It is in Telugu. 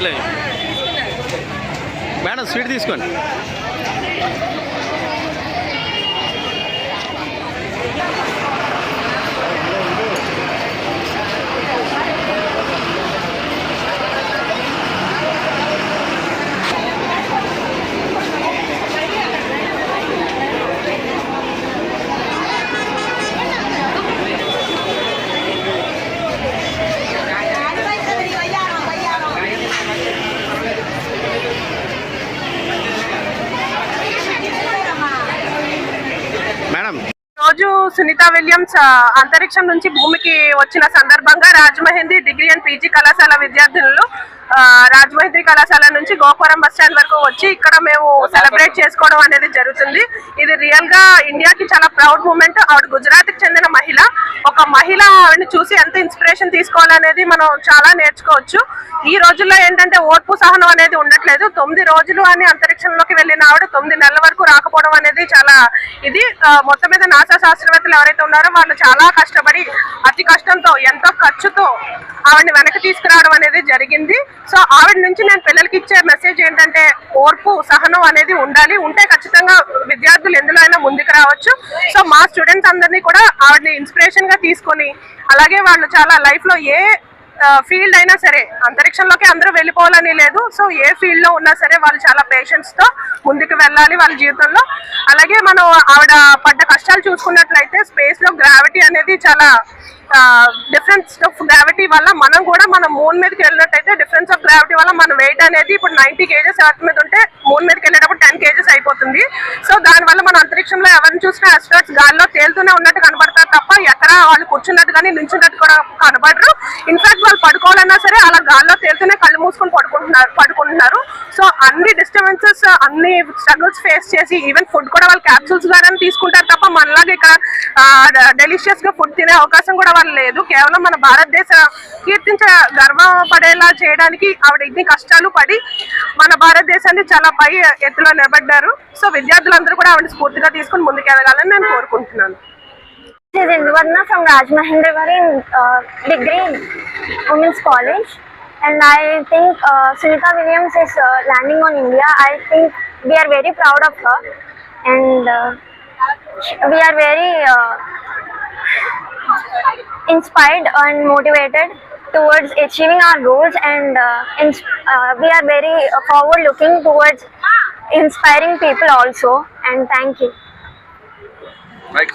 ఇలా మేడం స్వీట్ తీసుకోండి మేడం రోజు సునీత విలియమ్స్ అంతరిక్షం నుంచి భూమికి వచ్చిన సందర్భంగా రాజమహేంద్రి డిగ్రీ అండ్ పీజీ కళాశాల విద్యార్థులు రాజమహేంద్రి కళాశాల నుంచి గోపురం బస్ స్టాండ్ వరకు వచ్చి ఇక్కడ మేము సెలబ్రేట్ చేసుకోవడం అనేది జరుగుతుంది. ఇది రియల్గా ఇండియాకి చాలా ప్రౌడ్ మూమెంట్ ఆవిడ గుజరాత్కి చెందిన మహిళ. ఒక మహిళ ఆవిడని చూసి ఎంత ఇన్స్పిరేషన్ తీసుకోవాలనేది మనం చాలా నేర్చుకోవచ్చు. ఈ రోజుల్లో ఏంటంటే ఓర్పు సహనం అనేది ఉండట్లేదు. తొమ్మిది రోజులు అని అంతరిక్షంలోకి వెళ్ళిన ఆవిడ తొమ్మిది నెలల వరకు రాకపోవడం అనేది చాలా ఇది. మొత్తం మీద నాసా శాస్త్రవేత్తలు ఎవరైతే ఉన్నారో వాళ్ళు చాలా కష్టపడి అతి కష్టంతో ఎంతో ఖర్చుతో ఆవిడని వెనక్కి తీసుకురావడం అనేది జరిగింది. సో ఆవిడ నుంచి నేను పిల్లలకి ఇచ్చే మెసేజ్ ఏంటంటే ఓర్పు సహనం అనేది ఉండాలి. ఉంటే ఖచ్చితంగా విద్యార్థులు ఎందులో అయినా ముందుకు రావచ్చు. సో మా స్టూడెంట్స్ అందరినీ కూడా ఆవిడని ఇన్స్పిరేషన్గా తీసుకొని అలాగే వాళ్ళు చాలా లైఫ్లో ఏ ఫీల్డ్ అయినా సరే అంతరిక్షంలోకి అందరూ వెళ్ళిపోవాలని లేదు. సో ఏ ఫీల్డ్లో ఉన్నా సరే వాళ్ళు చాలా పేషెన్స్తో ముందుకు వెళ్ళాలి వాళ్ళ జీవితంలో. అలాగే మనం ఆవిడ పడ్డ కష్టాలు చూసుకున్నట్లయితే స్పేస్లో గ్రావిటీ అనేది చాలా డిఫరెన్స్ ఆఫ్ గ్రావిటీ వల్ల మనం కూడా మన మూన్ మీదకి వెళ్ళినట్టయితే డిఫరెన్స్ ఆఫ్ గ్రావిటీ వల్ల మన వెయిట్ అనేది ఇప్పుడు నైన్టీ కేజెస్ ఎర్త్ మీద ఉంటే మూన్ మీదకి వెళ్ళేటప్పుడు టెన్ కేజెస్ అయిపోతుంది. సో దానివల్ల మన అంతరిక్షంలో ఎవరిని చూసినా అస్ట్రాట్స్ గాల్లో తేలుతూనే ఉన్నట్టు కనబడతారు తప్ప ఎక్కడ వాళ్ళు కూర్చున్నట్టు కానీ నిల్చున్నట్టు కూడా కనబడరు. ఇన్ఫాక్ట్ వాళ్ళు పడుకోవాలన్నా సరే అలా గాల్లో తేలితేనే కళ్ళు మూసుకొని పడుకుంటున్నారు పడుకుంటున్నారు. సో అన్ని డిస్టర్బెన్సెస్ అన్ని స్ట్రగుల్స్ ఫేస్ చేసి ఈవెన్ ఫుడ్ కూడా వాళ్ళు క్యాప్సూల్స్ ద్వారా తీసుకుంటారు తప్ప మనలాగా ఇక్కడ డెలిషియస్గా ఫుడ్ తినే అవకాశం కూడా వాళ్ళు లేదు. కేవలం మన భారతదేశ కీర్తించ గర్వపడేలా చేయడానికి ఆవిడ ఇన్ని కష్టాలు పడి మన భారతదేశాన్ని చాలా పై ఎత్తులో నిలబడ్డారు. సో విద్యార్థులందరూ కూడా ఆవిడ స్ఫూర్తిగా తీసుకుని ముందుకెళ్ళగాలని నేను కోరుకుంటున్నాను. This is Induvarna from Rajmahendravari uh, Degree Women's College. And I think uh, Sunita Williams is uh, landing on India. I think we are very proud of her. And uh, we are very uh, inspired and motivated towards achieving our goals. And uh, uh, we are very forward looking towards inspiring people also. And thank you.